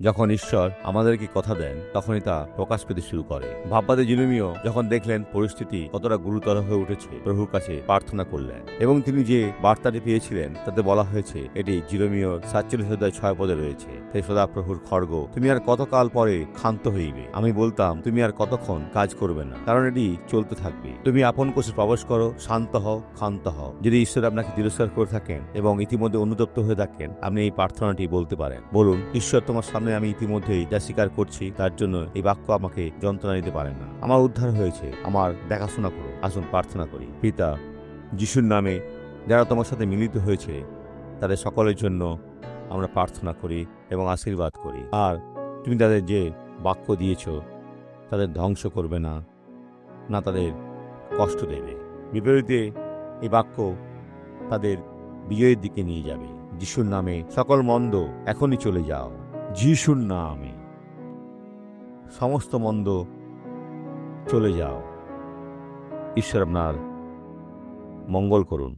যখন ঈশ্বর আমাদেরকে কথা দেন, তখনই তা প্রকাশ পেতে শুরু করে। ভাববাদে জিনুমিও যখন দেখলেন পরিস্থিতি কতটা গুরুতর হয়ে উঠেছে, প্রভুর কাছে প্রার্থনা করলেন। এবং তিনি যে বার্তাটি পেয়েছিলেন, তাতে বলা হয়েছে, এটি জিরোমিও সাতচল্লিশ অধ্যায় ছয় পদে রয়েছে সেই সদা প্রভুর খড়গ, তুমি আর কতকাল পরে ক্ষান্ত হইবে? আমি বলতাম, তুমি আর কতক্ষণ কাজ করবে না, কারণ এটি চলতে থাকবে। তুমি আপন কোষে প্রবেশ করো, শান্ত হও, ক্ষান্ত হও। যদি ঈশ্বর আপনাকে তিরস্কার করে থাকেন এবং ইতিমধ্যে অনুতপ্ত হয়ে থাকেন, আপনি এই প্রার্থনাটি বলতে পারেন। বলুন, ঈশ্বর তোমার সামনে আমি ইতিমধ্যেই যা স্বীকার করছি, তার জন্য এই বাক্য আমাকে যন্ত্রণা দিতে পারে না। আমার উদ্ধার হয়েছে। আমার দেখাশোনা করো। আসুন, প্রার্থনা করি। পিতা, যিশুর নামে যারা তোমার সাথে মিলিত হয়েছে, তাদের সকলের জন্য আমরা প্রার্থনা করি এবং আশীর্বাদ করি। আর তুমি তাদের যে বাক্য দিয়েছ, তাদের ধ্বংস করবে না না তাদের কষ্ট দেবে। বিপরীতে এই বাক্য তাদের বিজয়ের দিকে নিয়ে যাবে। যিশুর নামে সকল মন্দ এখনই চলে যাও। যিশুর নামে। সমস্ত মন্দ চলে যাও। ঈশ্বর আপনার মঙ্গল করুন।